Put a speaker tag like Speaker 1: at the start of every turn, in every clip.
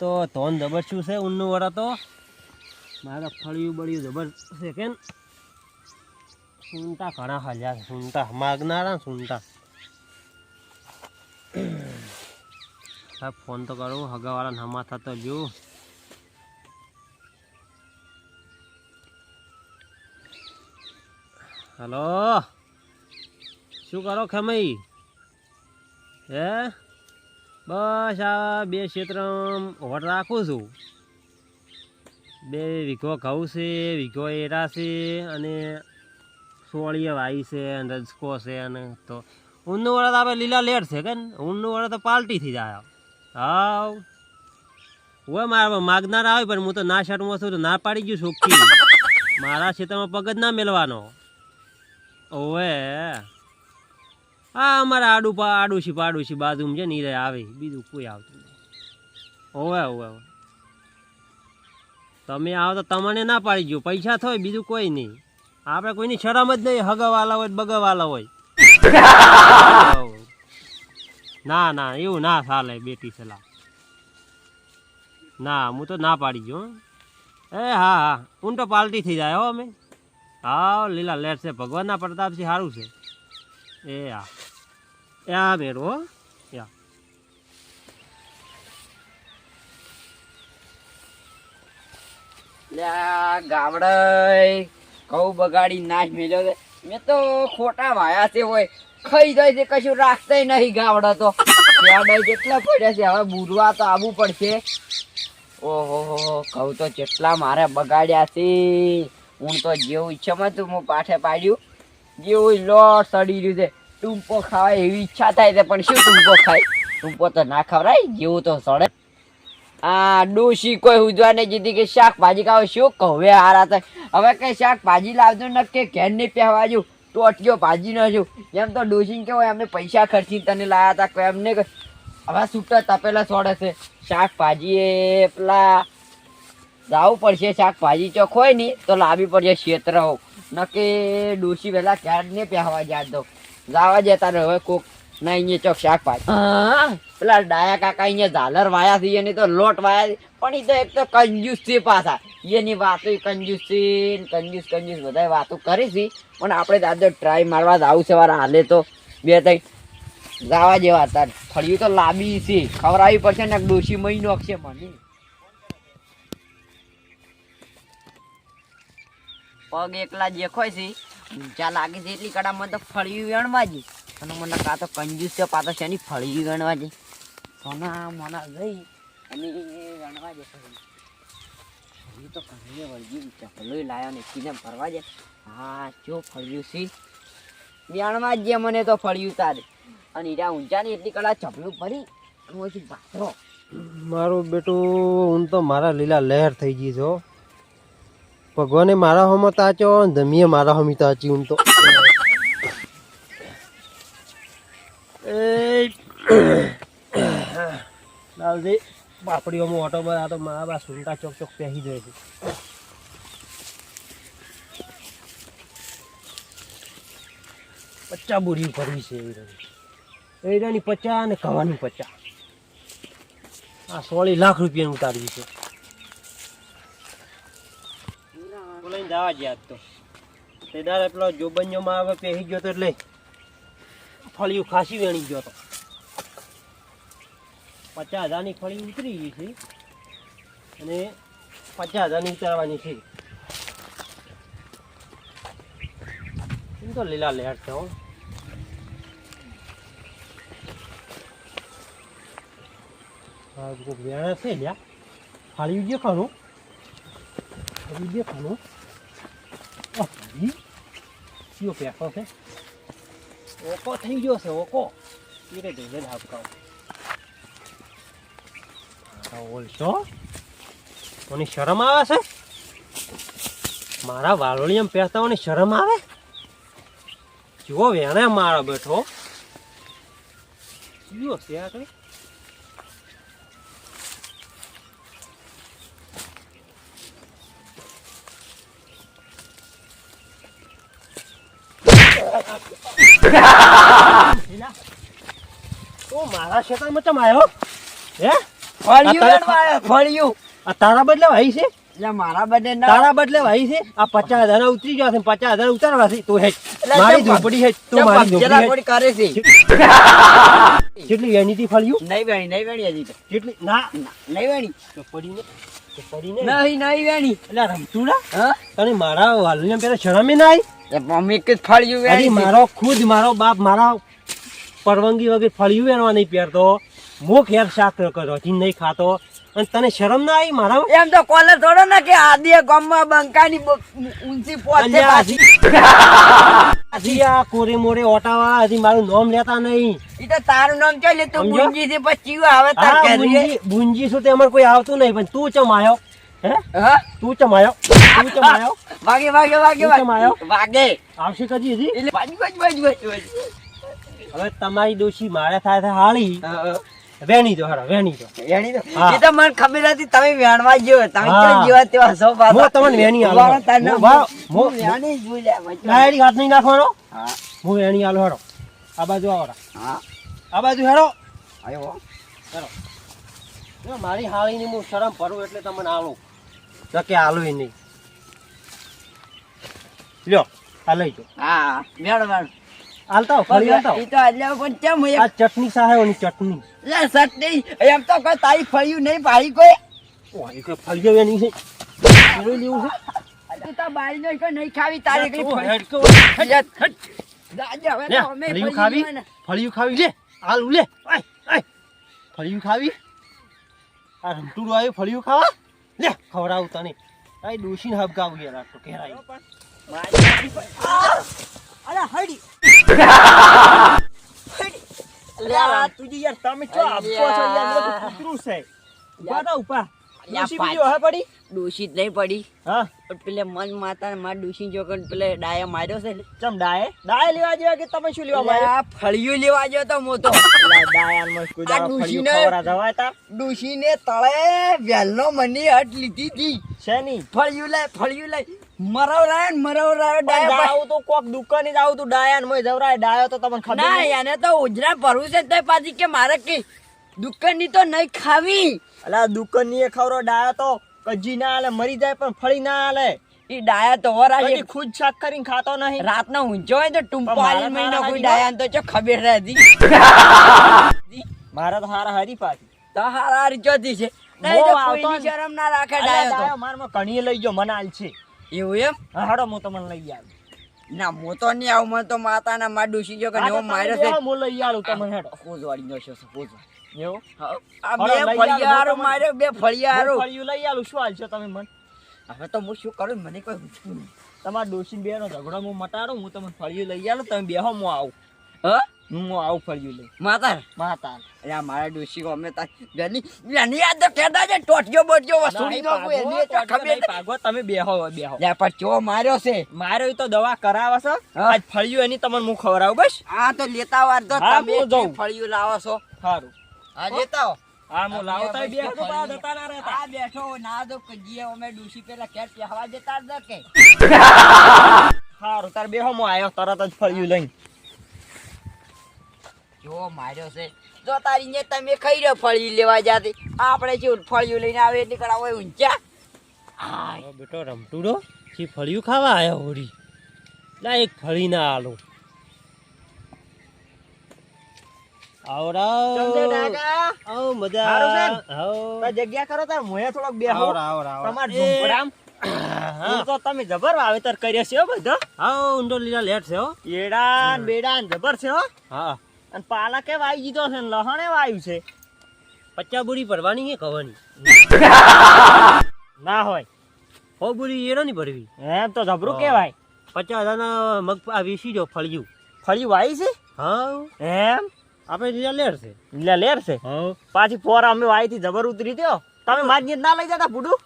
Speaker 1: તો ધોન જબરશું છે, ઊનનું વરા તો. મારે ફળિયું બળિયું જબર છે કેમ? સૂંટા ઘણા હાલ્યા છે સૂંટા માગનારા સુનતા સાહેબ ફોન તો કરું હગાવાળાને હમા થતો જો હલો? શું કરો ખમઈ? હે? બસ આ બે ક્ષેત્ર હોટ રાખું છું. બે વીઘો ઘઉં છે, વીઘો એરા છે અને સોળીએ વાઈ છે અને રજકો છે અને તો ઊનનું વળત આપણે લીલા લેટ છે કે? ઊનનું વળત તો પાલટીથી જાય. હાવ. હોય મારા માગનાર આવે પણ હું તો ના શર્ટમાં છું તો ના પાડી ગયું શોખી મારા ક્ષેત્રમાં પગ જ ના મેળવાનો ઓવે હા, અમારે આડું પા આડુશી પાડુશી બાજુમાં છે ને રે આવે. બીજું કોઈ આવતું નહીં. ઓવે ઓવે તમે આવો તો તમને ના પાડી ગયો પૈસા થાય, બીજું કોઈ નહીં. આપણે કોઈની શરમ જ નહીં. હગવાલા હોય, બગવાલા હોય. ના ના એવું ના ચાલે બેટી સલાહ. ના, હું તો ના પાડી ગયો. એ, હા હા. હું તો પાલટી થઈ જાય, હો, અમે. હા લીલા લેટ છે. ભગવાનના પ્રતાપથી સારું છે. એ, હા. એ આ હો યા
Speaker 2: ગાવડે ઘઉં બગાડી નાશ મેલ્યો છે. મેં તો ખોટા વાયા છે હોય ખાઈ જાય છે કશું રાખતાય નહીં ગાવડા તો. ગાવડા જેટલા પડ્યા છે હવે બુરવા તો આવવું પડશે. ઓહો હો હો, તો જેટલા મારે બગાડ્યા છે. હું તો જેવું ઈચ્છામાં તું હું પાઠે પાડ્યું. જેવું લોટ સડી રહ્યું છે. ટૂંપો ખાવા એવી ઈચ્છા થાય છે, પણ શું ટૂંપો ખાય? ટૂંપો તો ના ખવડાય, જેવું તો સડે. આ ડોશી કોઈ ઉજવા નહીં જીધી કે શાકભાજી ખાવ, શું કહું? હવે હારા થાય હવે કઈ શાકભાજી લાવજો ન કે ઘેર નહીં પહેવાજો તો અટક્યો ભાજી ન જો એમ તો ડોશી કેવાય એમને પૈસા ખર્ચી તને લાયા હતા, કોઈ એમને હવે છૂટા તપેલા છોડે છે. શાકભાજી એ પેલા લાવવું પડશે, શાકભાજી ચોક હોય નહીં તો લાવવી પડશે ક્ષેત્ર હોવ. કે ડોશી પહેલાં ક્યારે ને પહેવા જાય દો. જવા જતા રહે હવે કોક ના અહીંયા ચોક શાક હા, પેલા ડાયા કાકા અહીંયા ઝાલર વાયા છે એની તો લોટ વાયા છે પણ એ તો એક તો કંજૂસ છે પાછા. એની વાતો કંજૂસ છે કંજૂસ કંજૂસ બધા વાતો કરી છે પણ આપણે દાદો ટ્રાય મારવા જ આવું છે વાર હાલે તો. બે ત્રણ જાવા જેવા હતા ફળિયું તો લાંબી છે ખવડાવી પડશે ને ડોશી મહિનો છે મને. પગ એકલા દેખાય છે. ઊંચા લાગે છે, એટલી કડા મને તો ફળી વેણવા જઈ અને મને કાં તો કંજૂસ છે પાતો છે એની ફળી વેણવા જઈ મને મને ગઈ અને વેણવા જશે ફળિયું. તો ઘરે વળગી ચપલો લાયો ને એકીને ફરવા જાય હા, જો ફળ્યું છે. વેણવા જ મને તો ફળ્યું તારે. અને હીરા ઊંચા ને એટલી કડા ચપલું ભરી હું પછી
Speaker 1: મારું બેટું, હું તો મારા લીલા લહેર થઈ ગઈ છો ભગવાને મારા હોમાં તાચ્યો ને ધમીએ મારા હોમી તાચી હું તો. લાલજી, બાપડીઓમાં ઓટો બધા તો મારા બા સુંટા ચોક ચોક પહેરી જાય છે. પચ્ચા બુરી કરવી છે એ એરાની પચા અને કવાની પચા આ સોળી લાખ રૂપિયાની ઉતારવી છે. બોલાઈને જવા ગયા તો. તે દાડે પેલો જોબન્યોમાં આવે, પહેરી ગયો તો એટલે ફળિયું ખાસી વેણી ગયો તો. પચાસ હજારની ફળી ઉતરી ગઈ છે. અને પચાસ હજારની ઉતારવાની છે. એમ તો લીલા લહેર છે હો. વેણા છે લ્યા. ફાળી ગયો ખાનું ફાળી જે ખાનું કયો પેસો છે ઓકો થઈ ગયો છે ઓકો એ રે ઢેલે ધાપકાવ ઓલશો મને શરમ આવે છે મારા વાલોળિયામાં પહેરતાઓની શરમ આવે જુઓ વેણે મારો બેઠો કયો છે આ કઈ તું મારા ક્ષેત્રમાં ચમ આવ્યો? હે?
Speaker 2: ફળિયું
Speaker 1: આ તારે- તારા બદલે ભાઈ છે?
Speaker 2: મારા ના
Speaker 1: તારા બદલે છે? આ પચાસ હજાર ઉતરી છે પચાસ હજાર ઉતારવા છે. તું હેજ મારી ઝૂંપડી હેજ તું મારી ઝૂંપડી
Speaker 2: કરે છે?
Speaker 1: કેટલી વેણીથી ફળ્યું?
Speaker 2: નહીં વેણી નહીં વેણી હજી
Speaker 1: કેટલી? ના.
Speaker 2: ના, નહીં વેણી.
Speaker 1: તો પડીને પડીને
Speaker 2: નહીં નહીં વેણી.
Speaker 1: એટલે રમતુડા
Speaker 2: હા?
Speaker 1: તને મારા વાલુને પેલા શરમે ના આવી?
Speaker 2: મમ્મી કે ફળિયું
Speaker 1: મારો ખુદ મારો બાપ મારા પરવાનગી વગર ફળિયું વેણવા નહીં પહેરતો. મો ઘેર શાક રોજી નહીં ખાતો. અને તને શરમ ના આવી મારા?
Speaker 2: એમ તો કોલર થોડો ને કે આદિએ ગામમાં બંકાની ઊંચી
Speaker 1: હજી હજી આ કોરે મોરે ઓટાવા હજી મારું નામ લેતા નહીં.
Speaker 2: ઈ તો તારું નામ ચાલે તું? ગુંજી થી પછી આવે તાર કે
Speaker 1: બુંજી બુંજી શું તે અમારે કોઈ આવતું નહીં પણ તું ચમ આવ્યો તું ચમાયો તું ચમાયો
Speaker 2: વાગે વાગે વાગે
Speaker 1: તું કેમ
Speaker 2: વાગે.
Speaker 1: આવશે કદી હજી?
Speaker 2: એટલે બાજુ બાજુ બાજુ બાજુ.
Speaker 1: હવે તમારી દોશી મારે થાય હાળી. વેણી દો હારો વેણી દો.
Speaker 2: વેણી
Speaker 1: દો.
Speaker 2: એ તો મને ખબર હતી તમે વેણવા ગયો. તમે. ક્યાં જેવા તેવા સો બાબા
Speaker 1: હું તમને વેણી આલો
Speaker 2: તારના
Speaker 1: હું
Speaker 2: વેણી જોઈ લે.
Speaker 1: ડાયરી હાથ નહીં નાખવાનો?
Speaker 2: હા.
Speaker 1: હું વેણી આલો હારો આ બાજુ આવો
Speaker 2: હા.
Speaker 1: આ બાજુ હેરો
Speaker 2: આયો.
Speaker 1: જો મારી હાળીની હું શરમ ભરું એટલે તમને આલું. તો કે આલું નહીં. લ્યો આ લઈ જો.
Speaker 2: હા મેળ મેળ
Speaker 1: હાલતા હો, હાલતા
Speaker 2: ઈ તો એટલે પણ કેમ
Speaker 1: આ ચટણી સાહેબની ચટણી.
Speaker 2: લે સટ એમ તો કોઈ તારી ફળ્યું નહીં પાડી કોઈ.
Speaker 1: ઓય, એ કોઈ ફળિયો વેણી છે? એવું લેવું છે?
Speaker 2: તું તો બારી નો કોઈ નહીં ખાવી તારી કઈ દાદા, હવે તો અમે
Speaker 1: ફળિયું ખાવી? ફળિયું ખાવી? લે આલુ લે. આય આય. ફળિયું ખાવી? આ રમટુડું આવ્યું ફળિયું ખાવા? લે ખવડાવું તને આ ડોશીને હબકાવું યાર તો ઘેરાઈ
Speaker 2: અરે હડી.
Speaker 3: લે આ તુજી યાર તમે ચો આપો છો યાર કૂતરું છે. ઊભા ઊભા. પડી.
Speaker 2: દૂષિત નહીં પડી.
Speaker 3: હા.
Speaker 2: પેલે મન માતા માર દૂષિત જો પેલે ડાયા માર્યો છે
Speaker 3: ચમ ડાય? ડાય લેવા જેવા કે તમે શું લેવા
Speaker 2: એટલે
Speaker 3: મારે
Speaker 2: આ ફળિયું લેવા જો તો મોટો
Speaker 3: ડાયાનમાં કોઈ
Speaker 2: આ
Speaker 3: દાડો
Speaker 2: ડોશીને-
Speaker 3: ફળિયું ખવરા જવાય તા.
Speaker 2: ડૂસીને તળે વેલનો મની હટ લીધી હતી.
Speaker 3: છે ની
Speaker 2: ફળિયું લાય ફળિયું લાય મરવરાયો મરવરાયો ડાયા
Speaker 3: આવું તો કોક દુકાને જાવ તું ડાયાન મોય જવરાય. ડાયો તો તમને ખબર
Speaker 2: ના. એને તો ઉજરા ભરવું છે તે પાછી કે મારે કે? દુકાનની તો નહીં ખાવી.
Speaker 3: અલા દુકાનની એ ખવરો ડાયા તો કજી ના આલે મરી જાય પણ ફળી ના આલે.
Speaker 2: ઈ ડાયા તો વરા
Speaker 3: કદી ખુદ શાક કરીને ખાતો નહીં.
Speaker 2: રાતનો ઊંચો હોય તો ટૂંપો
Speaker 3: પણ
Speaker 2: મહિનો કોઈ ડાયા તો ચો ખબર રહેતી.
Speaker 3: મારા તો હારા હરી પાછી.
Speaker 2: તો હારા હારી જોતી છે. નહીં તો કોઈની શરમ ના રાખે ડાયો
Speaker 3: ડાયો મારમાં ઘણીએ લઈ ગયો મને આલ છે.
Speaker 2: એવું એમ?
Speaker 3: હાડો હું તમને લઈ આવું
Speaker 2: ના હું તો નહીં આવું મને તો માતાના માં ડૂસી ગયો કે
Speaker 3: હું તો
Speaker 2: માર્યો છે.
Speaker 3: હું લઈ આવું તમને હેડો.
Speaker 2: પોઝવાળી નો છે પોઝવાળી.
Speaker 3: એવું?
Speaker 2: બે ફળિયારો
Speaker 3: હું
Speaker 2: માર્યો બે ફળિયારો.
Speaker 3: ફળિયું લઈ આલું શું હાલશો તમે મને?
Speaker 2: હવે તો હું શું કરું મને કોઈ પૂછતું
Speaker 3: તમારા ડોશી બે ઝઘડો હું મટાડું હું તમને ફળિયું લઈ આલું તમે બેહો હું આવું.
Speaker 2: હા?
Speaker 3: હું આવું ફળિયું લઈ.
Speaker 2: માતા
Speaker 3: માતા
Speaker 2: અરે મારા ડોશી કો અમે બેની બેની યાદ તો કહેતા છે ટોટિયો બોટિયો વસૂલી નો કોઈ એની તો ખબર નથી.
Speaker 3: તમે બેહો બેહો.
Speaker 2: લે પણ ચો માર્યો છે?
Speaker 3: તો દવા કરાવે છે. આજ ફળિયું એની તમને હું ખવડાવું બસ?
Speaker 2: આ તો લેતા વાર તો તમે ફળિયું લાવો છો.
Speaker 3: સારું
Speaker 2: આ લેતા આવો.
Speaker 3: હા હું લાવું બે તો
Speaker 2: ફળિયું.
Speaker 3: બહાર જતા ના રહેતા.
Speaker 2: આ બેઠો ના કજીએ અમે ડૂસી પેલા કેટ પહેવા દેતા જ કે.
Speaker 3: સારું તાર બેહો હું આયો તરત જ ફળ્યું લઈને.
Speaker 2: જો માર્યો છે. જો તારી ને તમે ખાઈ રહ્યો ફળિયું લેવા જાતી? આપણે જે ફળિયું લઈને આવે એટલે કરા હોય ઊંચા. હા
Speaker 1: બેટો રમટુડો જે ફળિયું ખાવા આવ્યો હોરી લા એક ફળી ના આલો. આવરાવ મજા.
Speaker 3: તાર જગ્યા કરો તાર મોયા થોડોક બે
Speaker 1: આવરા આવરા આવરા.
Speaker 3: તમાર તો તમે જબર વાવેતર કર્યો છે હો બધો.
Speaker 1: હા ઊંડો લીલા લેટ છે હો.
Speaker 3: એડા ને બેડા ને જબર છે હો.
Speaker 1: હા.
Speaker 3: અને પાલકે વાવી દીધો છે ને લહણે વાવ્યું છે?
Speaker 1: પચ્ચા બુરી ભરવાની કે કવાની?
Speaker 3: ના હોય.
Speaker 1: હો બુરી એનો નહીં ભરવી.
Speaker 3: એમ તો જબરું કેવાય
Speaker 1: પચાસ હજારના મગ આ વીસી જો ફળિયું.
Speaker 3: ફળિયું વાવી છે?
Speaker 1: હા
Speaker 3: એમ?
Speaker 1: આપણે લીલા લેર છે.
Speaker 3: લે લેર છે? પાછી ફોરા અમે વાયથી જબર ઉતરી થયો તમે મારી ના લઈ જતા પૂડું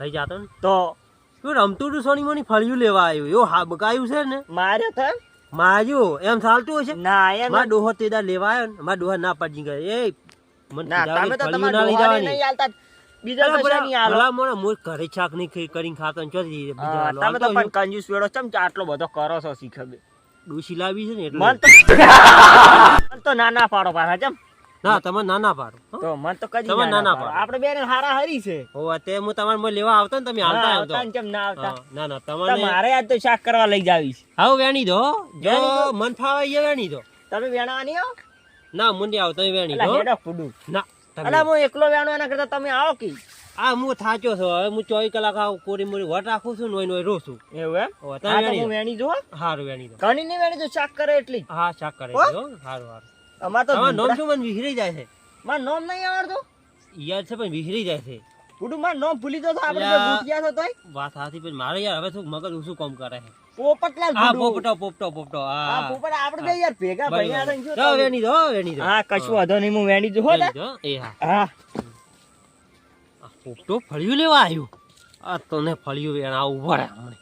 Speaker 1: લઈ જતો ને.
Speaker 3: તો
Speaker 1: શું રમતું સોની મોની ફળિયું લેવા આવ્યું. એવું હા બકાયું છે ને?
Speaker 3: મારે તો
Speaker 1: માર્યું. એમ ચાલતું હશે?
Speaker 3: ના એમ
Speaker 1: મારા ડોહો તેદા લેવા આવ્યો ને. મારા ડોહા ના પાડી ગયા એ
Speaker 3: ના તમે તો તમારા નહીં બીજા કશા નહીં આલો
Speaker 1: ભલા મોણા મોર ઘરે શાક નહીં કરીને ખાતો ને ચોથી હાલો.
Speaker 3: તમે તો પણ કંજૂસ વેડો ચમ આટલો બધો કરો છો શીખબે
Speaker 1: ડોશી લાવી છે ને એટલે
Speaker 3: મન તો મન તો ના ના પાડો પાછા ચમ.
Speaker 1: ના તમે ના ના પાડો
Speaker 3: તો મન તો કદી
Speaker 1: તમે
Speaker 3: ના
Speaker 1: ના ના
Speaker 3: ના
Speaker 1: પાડો.
Speaker 3: આપણે બેને હારા હરી છે.
Speaker 1: હોવે, તે હું તમારે મને લેવા આવતો ને તમે હાલતા
Speaker 3: આવતો ને કેમ ના આવતા.
Speaker 1: હા, ના ના
Speaker 3: તમારે મારે આજ તો શાક કરવા લઈ જાવી છે.
Speaker 1: હાવ વેણી દો જો મન ફાવે એ વેણી દો.
Speaker 3: તમે વેણવાની હો?
Speaker 1: ના મુંડી આવ તમે વેણી દો. ના
Speaker 3: અલા હું એકલો વેણવાના કરતા તમે આવો કી?
Speaker 1: આ હું થાચો છો. હવે હું ચોવીસ કલાક આવું કોરી મોરી વટ રાખું છું નોય નોય છું.
Speaker 3: એવું એમ? હું
Speaker 1: વેણી
Speaker 3: જો
Speaker 1: હારું વેણી દો
Speaker 3: ઘણી ની વેણી જો શાક કરે એટલી.
Speaker 1: હા શાક કરે
Speaker 3: જો
Speaker 1: દો હારું હારું.
Speaker 3: અમાર તો
Speaker 1: નોમ શું મને વિસરી જાય છે?
Speaker 3: માર નોમ નહીં આવડતું?
Speaker 1: યાદ છે પણ વિસરી જાય છે.
Speaker 3: ફૂડું માર નોમ ભૂલી જતો આપણે. ભૂખ્યા છો તોય.
Speaker 1: વાત સાચી પણ મારે યાર હવે શું મગજ શું કામ કરે છે?
Speaker 3: પોપટલાલ
Speaker 1: હા પોપટો પોપટો પોપટો
Speaker 3: હા. પોપટ આપણે બે યાર ભેગા. ભણ્યા થયું?
Speaker 1: વેણી દો વેણી દો.
Speaker 3: હા કશું વધો નહીં હું વેણી જો હો
Speaker 1: દો, એ હા. પોપટો ફળિયું લેવા આવ્યું આ તને ફળિયું વેણા ઊભા રહ્યા હમણે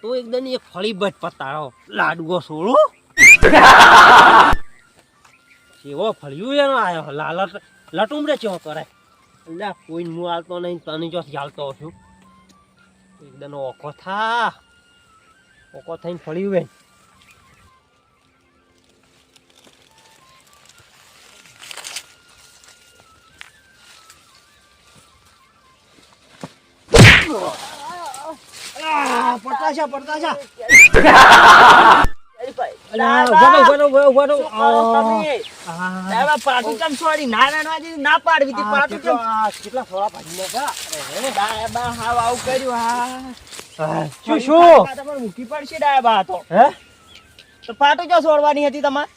Speaker 1: તો એકદમ એક ફળી બટ પતાડો. લાડવો સોળો. કેવો ફળિયું એનો આવ્યો લાલટ લટુમડે ચો કરે? એટલે કોઈ હું હાલતો નહીં, તને જો હાલતો છું. એકદમ ઓખો થા. ઓખો થઈને ફળિયું વેણ.
Speaker 3: આ. પડતા છે પડતા છે ના પાડવી
Speaker 1: કેટલા શું શું
Speaker 3: તમારે મૂકી પડશે ડાયાબા તો
Speaker 1: હે
Speaker 3: તો પાટું ક્યાં છોડવાની હતી તમારે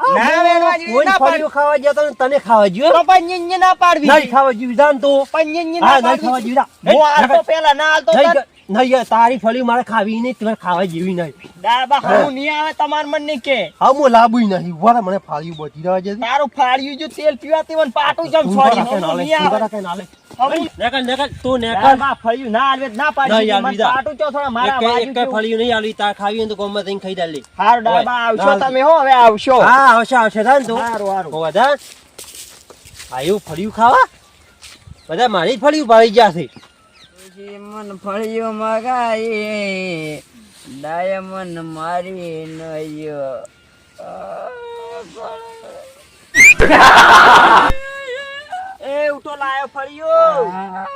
Speaker 3: ના વેણવા દીધી, ના
Speaker 1: ફળિયું ખાવા ગયો તને ખાવા
Speaker 3: તો પણ ના પાડવી.
Speaker 1: નહીં ખાવા જ્યું જાન તો.
Speaker 3: પણ ન્યે
Speaker 1: હા
Speaker 3: ના
Speaker 1: ખાવા
Speaker 3: પાડવી હું હાલતો પેલા ના હાલતો
Speaker 1: નહીં
Speaker 3: તારી.
Speaker 1: ફળી મારે ખાવી નહીં તમે ખાવા જેવી નહીં.
Speaker 3: દાબા હાવ નહીં આવે તમાર મન નહીં કે.
Speaker 1: હા હું લાવું નહીં. ઊભા મને ફાળ્યું બચી રહ્યા છે
Speaker 3: તારું ફાળ્યું જો તેલ પીવાથી પાટું કેમ છોડી હું નહીં આવે. હું-
Speaker 1: નેકળ નેકળ તું નેકળ
Speaker 3: ડાયાબા ફળ્યું ના હાલવે ના પાડી મને પાટું ચો થોડા મારા
Speaker 1: એક એક
Speaker 3: જેવું.
Speaker 1: નહીં આલી તાર ખાવી તો ગમે તેને ખાઈ ડાલી
Speaker 3: હારું ડાયાબા આવશો તમે હો હવે આવશો.
Speaker 1: હા આવશે આવશે જાન તું.
Speaker 3: હારું હારું.
Speaker 1: હોવા જા આયું ફળિયું ખાવા? બધા મારી જ ફળિયું ભાળી ગયા છે.
Speaker 2: મન ફળિયો મગાઈ ડાયમંડ મારી નયો.
Speaker 3: ઉઠો લાયો ફળિયો.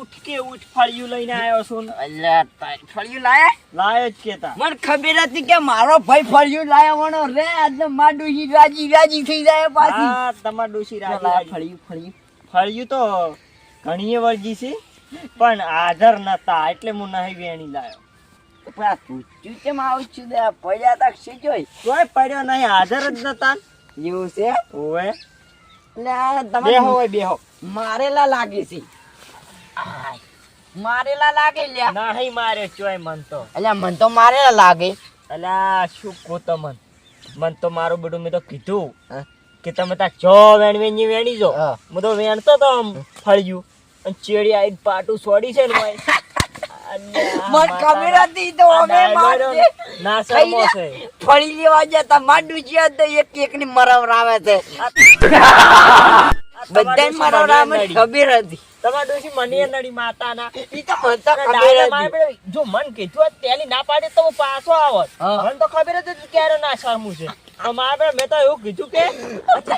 Speaker 3: ઉઠ કે ઉઠ ફળિયું લઈને આવ્યો છું
Speaker 2: અલ્યા ફળિયું લાયા?
Speaker 3: લાયો જ કેતા.
Speaker 2: મને ખબર હતી કે મારો ભાઈ ફળિયું લાયા વણો. રે આજે માડુજી રાજી રાજી થઈ જાય પાછી.
Speaker 3: હા તમાર ડોશી રાજી.
Speaker 2: ફળિયું ફળિયું.
Speaker 3: ફળિયું તો ઘણીએ વર્જી છે પણ હાજર નતા એટલે હું નહીં વેણી લાયો.
Speaker 2: પણ પૂછ્યું કેમ આવું છું? દે પડ્યા તક શીખ્યો
Speaker 3: કોઈ પડ્યો નહીં હાજર જ નતા.
Speaker 2: એવું છે?
Speaker 3: ઓવે. બેહો. બેહો.
Speaker 2: મારેલા લાગે છે. મારેલા લાગે લ્યા.
Speaker 3: નહીં મારે ચોય મન તો.
Speaker 2: અલ્યા મન તો મારેલા લાગે.
Speaker 3: અલ્યા શું કહો તમન? મન તો મારું બધું મેં તો કીધું. કે તમે ત્યાં જો વેણ વેણી વેણી જો.
Speaker 2: હું.
Speaker 3: તો વેણતો તો આમ ફળ્યું. અને ચેડી આઈ પાટું છોડી છે ને ભાઈ
Speaker 2: મન
Speaker 3: માતાના-
Speaker 2: તો અમે મારજે.
Speaker 3: ના છે.
Speaker 2: ફળી લેવા જતા માડું છે તો એક એક ની મરવરાવે છે. બધા મરવરાવે ખબર હતી.
Speaker 3: તમારા ડોશી મને નડી માતાના.
Speaker 2: ઈ તો મને ખબર હતી.
Speaker 3: જો મન કીધું તેલી ના પાડી તો હું પાછો આવત. મને તો ખબર જ ક્યારે ના શરમું છે. મારે મેં તો એવું કીધું કે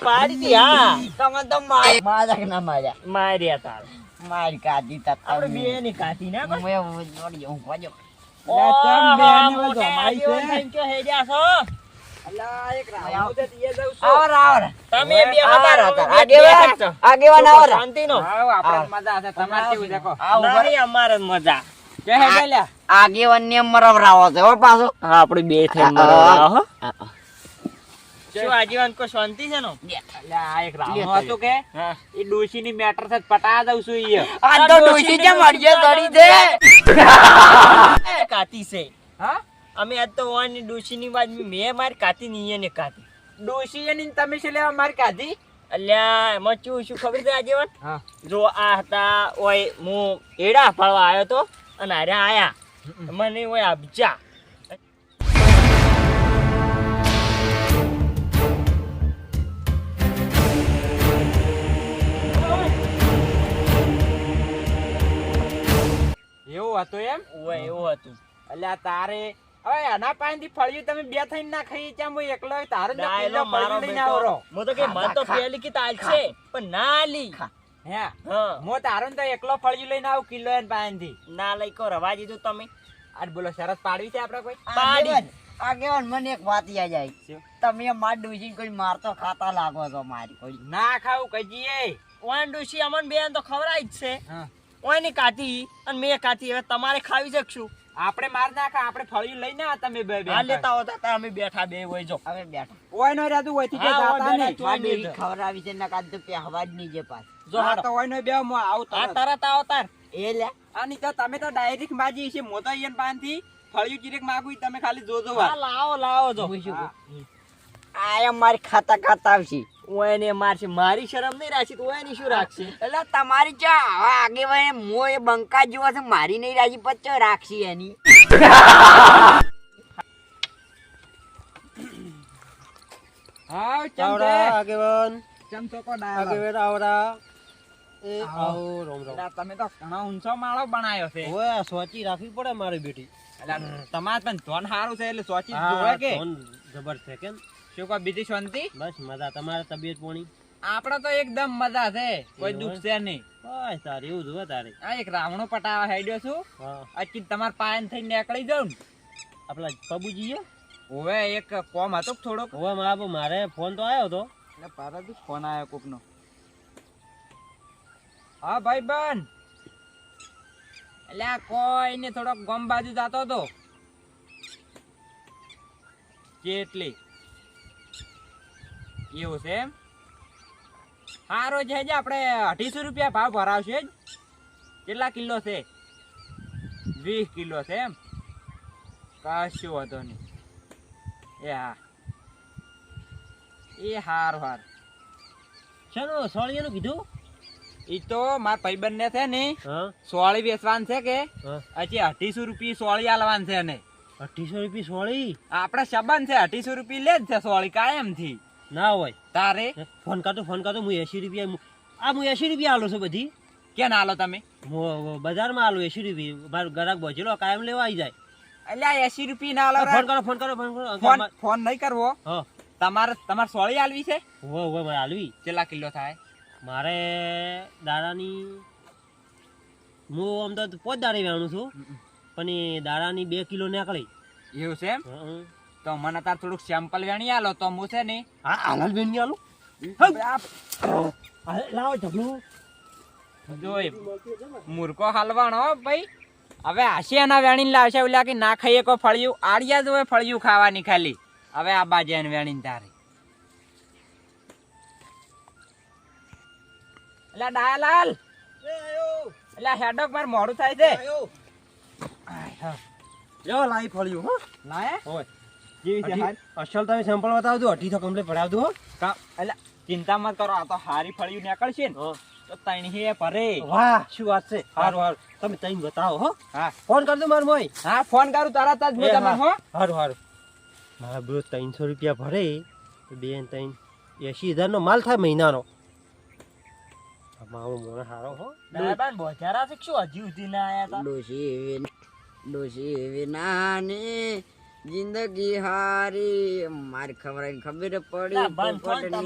Speaker 3: પાડી હતી હા.
Speaker 2: તમે તો માર્યા કે ના માર્યા.
Speaker 3: માર્યા તાર.
Speaker 2: માર કાઢી તા
Speaker 3: આપણે બે ની કાઢી ના
Speaker 2: હું જોડી હું. આવર, આવર.
Speaker 3: તમે બે
Speaker 2: આવર.
Speaker 3: બે
Speaker 2: આગેવાન,
Speaker 3: બેઠા છો. અમારે મજા.
Speaker 2: આગેવાન ને મરવરાવો છે હો પાછો.
Speaker 3: હા આપણે બે થઈ
Speaker 2: મરવા, હો.
Speaker 3: શું આજીવન કો શાંતિ છે નો? હા.
Speaker 2: આ તો ડોશી કેમ અડિયે ચડી છે
Speaker 3: કાતી છે. અમે આજ તો વાની ડોશી ની બાદ મેં મારી કાતી ની ને કાતી.
Speaker 2: તમે શું લેવા મારી કાઢી
Speaker 3: અલ્યા એમાં શું શું ખબર છે
Speaker 2: હા.
Speaker 3: જો આ હતા ઓય હું એડા ફળવા આવ્યો તો અને અરે આયા. મને ઓય અબજા
Speaker 2: એવું હતું એમ?
Speaker 3: ઓય એવું હતું.
Speaker 2: એટલે તારે
Speaker 4: હવે એના પાસેથી ફળિયું તમે બે થઈને ના ખાઈ ચા હું એકલો તારો જ ફળિયું લઈને. આવરો.
Speaker 3: હું તો કે મન તો પેલી કી તાલ છે પણ ના લી
Speaker 4: હે?
Speaker 3: હા?
Speaker 4: તારો ને તો એકલો ફળિયું લઈને આવું કિલ્લો એન પાસેથી.
Speaker 3: ના લઈ કો રવા દીધું તમે.
Speaker 4: આજ બોલો શરત પાડવી છે આપણે કોઈ?
Speaker 3: પાડી.
Speaker 2: આગેવાન, મને એક વાત યાદ આવી? તમે માર ડોશી કોઈ મારતો ખાતા લાગો છો મારી કોઈ?
Speaker 4: ના ખાવું કહીએ.
Speaker 3: ઓન ડોશી અમન બેન તો ખવરાય જ છે.
Speaker 4: હા.
Speaker 3: ઓયની કાઢી અને મેં કાઢી. હવે તમારે ખાવી શકશું
Speaker 4: આપણે માર નાખા આપણે ફળિયું લઈને આ તમે બે બે
Speaker 3: આ લેતા હોતા તા અમે બેઠા બે હોય જો.
Speaker 2: હવે બેઠા.
Speaker 4: ઓય નો રાતું
Speaker 3: હોયથી ઓય
Speaker 4: જાતા
Speaker 3: છો.
Speaker 2: માર ડોશી ખવડાવી છે નકા તો પહેવા જ નહીં જે પાસ
Speaker 3: જો
Speaker 4: હા તો ઓય નો બે હું આવતા
Speaker 3: આ
Speaker 4: તરત.
Speaker 3: તરત આવો
Speaker 2: એ લે.
Speaker 4: આની તો તમે તો ડાયરેક્ટ માજી છે મોતો ઈયન પાનથી ફળિયું ચીરેક માગું તમે ખાલી જોજો
Speaker 3: હા લાવો લાવો જો?
Speaker 2: આયા મારી ખાતા ખાતા આવશે.
Speaker 3: મારશે. મારી શરમ નહીં રાખી તો ઓયની શું રાખશે?
Speaker 2: એટલે તમારી ચા હવે આગેવાન મો એ બંકા જેવો છે મારી નહીં રાજી પચ્ચો રાખશે એની?
Speaker 4: હા ચમ
Speaker 1: આગેવાન.
Speaker 4: ચમ કો ડાયલા
Speaker 1: આગેવાન આવરા એ
Speaker 4: આવો.
Speaker 1: આવો રોમ રોમ.
Speaker 4: તમે તો ઘણો ઊંચો માળો બનાવ્યો છે.
Speaker 1: ઓય સોચી રાખવી પડે મારી બેટી.
Speaker 4: તમારે પણ ધોન સારું છે એટલે સોચી જ જોવે કે?
Speaker 1: જબર છે કેમ?
Speaker 4: શું કહો બીજી શાંતિ?
Speaker 1: બસ મજા તમારે તબિયત પોણી?
Speaker 4: આપણે તો એકદમ મજા છે કોઈ દુઃખ છે નહીં.
Speaker 1: બસ તારે એવું જુઓ તારે.
Speaker 4: આ એક રાવણો પટાવા હેડ્યો છું.
Speaker 1: હા.
Speaker 4: અચી તમાર પાયન થઈને નીકળી જાઉં આપણા
Speaker 1: આપલા પબુજી
Speaker 4: ઓવે એક કોમ હતો થોડોક?
Speaker 1: હવે મારા મારે ફોન તો આવ્યો હતો
Speaker 4: એટલે પારાથી ફોન આવ્યો કોકનો. હા ભાઈ બન. એટલે આ કોઈ ને થોડોક ગમ બાજુ જતો હતો કેટલી? એવું છે એમ? સારો છે જે આપણે અઢીસો રૂપિયા ભાવ ભરાવશે જ. કેટલા કિલો છે? વીસ કિલો છે એમ? કશું વાંધો નહીં. એ હા. એ હાર હાર.
Speaker 1: શાનું સોળિયાનું કીધું?
Speaker 4: ઈ તો મારા ભાઈબંધ ને છે ને સોળી વેચવાન છે કે?
Speaker 1: પછી
Speaker 4: હજી અઢીસો રૂપિયા સોળી આલવાન છે ને.
Speaker 1: અઢીસો રૂપિયા સોળી?
Speaker 4: આપણે સબન છે અઢીસો રૂપિયા લે જ છે સોળી કાયમથી
Speaker 1: ના હોય.
Speaker 4: તારે?
Speaker 1: ફોન કરતો ફોન કરતો હું એસી રૂપિયા આ હું એસી રૂપિયા આલો છું બધી.
Speaker 4: કે ના આલો તમે?
Speaker 1: બજારમાં આલું એસી રૂપિયા. મારો ગ્રાહક બોચેલો કાયમ લેવા આવી જાય.
Speaker 4: એટલે એસી રૂપિયા ના આલો
Speaker 1: ફોન કરો ફોન કરો ફોન કરો.
Speaker 4: ફોન ફોન નહીં કરવો. તમારે તમારે સોળી આલવી છે?
Speaker 1: હો હો મારે આલવી.
Speaker 4: કેટલા કિલો થાય?
Speaker 1: મારે દાદાની હું આમ તો પોચ દાડે વેણું છું. પણ એ દાડાની બે કિલો નીકળી.
Speaker 4: એવું છે એમ. તો મને તાર થોડુંક સેમ્પલ વેણી આલો તો હું છે ને
Speaker 1: હા આલાલ વેણી આલો. લાવો ઢગલું
Speaker 4: જોઈ મૂર્ખો હાલવાનો ભાઈ. હવે આશિયાના વેણીને લાવશે ઓલા કે ના ખાઈએ કોઈ ફળિયું. આડિયા જ હોય ફળિયું ખાવાની ખાલી. હવે આ બાજુ એને વેણીને તારે. એટલે ડાયાલાલ. એટલે હેડક મારે મોડું થાય છે.
Speaker 1: જો લાઈ ફળ્યું હો.
Speaker 4: લાયા?
Speaker 1: હોય.
Speaker 4: કેવી છે હારી?
Speaker 1: અસલ તમે સેમ્પલ બતાવજો અઢી તો કમ્પ્લીટ ભરાવજો
Speaker 4: એટલે ચિંતા મત કરો આ તો હારી ફળી નીકળશે ને તો તણી ભરે.
Speaker 1: વાહ શું વાત છે? સારું સારું તમે તઈ બતાવો હો.
Speaker 4: હા.
Speaker 1: ફોન કરજો માર મોય
Speaker 4: હા ફોન કરું તરત જ હું તમારે હો.
Speaker 1: સારું સારું મારા બ્રો ત્રણસો રૂપિયા ભરે તો બે ત્રણ એસી હજારનો માલ થાય મહિનાનો. મારો મોણે સારો હો.
Speaker 3: દાદા બોજારા છે શું હજી સુધી ના આયા તા?
Speaker 2: ડોશી ડોશી એવી નાની જિંદગી હારી માર ખવરાઈ ખબર પડી
Speaker 3: બંધ તો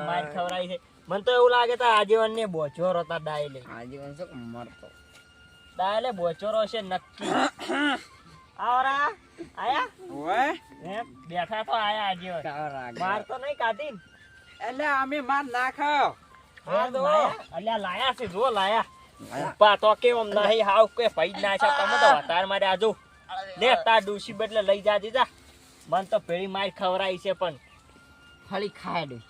Speaker 3: માર ખવરાઈ છે. મને તો એવું લાગે તા આજીવન ને બોચોર હતા ડાયલે
Speaker 2: આજીવન શું મરતો?
Speaker 3: ડાયલે બોચોરો છે નક્કી. આવરા આયા?
Speaker 4: ઓય.
Speaker 3: એમ બેઠા તો આયા આજીવન. માર તો નહીં કાધી
Speaker 4: એટલે અમે માર નાખ્યો
Speaker 3: હા, તો. અલ્યા લાયા છે જો લાયા. ઉપા તો કેમ નહીં હાવ કે પૈજ ના છે. તમે તો વધારે મારે આજુ. લે તાર ડૂસી બદલે લઈ જા દીધા મન તો પેલી માર ખવરાઈ છે પણ.
Speaker 2: ખાલી ખાય ડોશી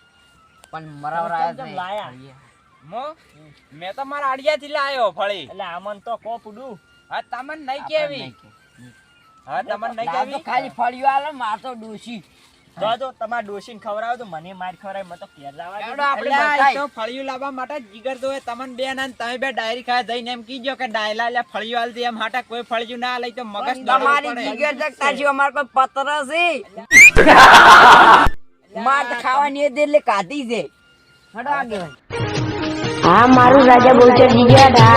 Speaker 2: પણ
Speaker 3: કેમ
Speaker 2: મરાવરાયા
Speaker 3: લાયા?
Speaker 4: મો મેં તો મારા આડિયાથી લાયો ફળી.
Speaker 3: એટલે આમન તો કોપડું
Speaker 4: હા તમને નહીં કેવી. હા તમને નહીં કેવી?
Speaker 2: ખાલી ફળિયો આલે માર તો ડોશી.
Speaker 3: જો જો તમાર ડોશીને ખવડાવો તો મને માર ખવડાય મને તો ઘેર જવા
Speaker 2: આપણે.
Speaker 4: તો ફળિયું લાવવા માટે જીગર દોય તમને બે ના તમે બે ડાયરી ખાય જઈને એમ કીજો કે ડાયલા લે ફળિયું આલતી એમ હાટા કોઈ ફળિયું ના લઈ તો મગજ
Speaker 2: તમારી જીગર જગતા છે અમાર કોઈ પત્ર છે? માર ખાવાની એ દે એટલે કાધી છે. હડો આગે
Speaker 5: હા મારું રાજા બોલચર જીગર હતા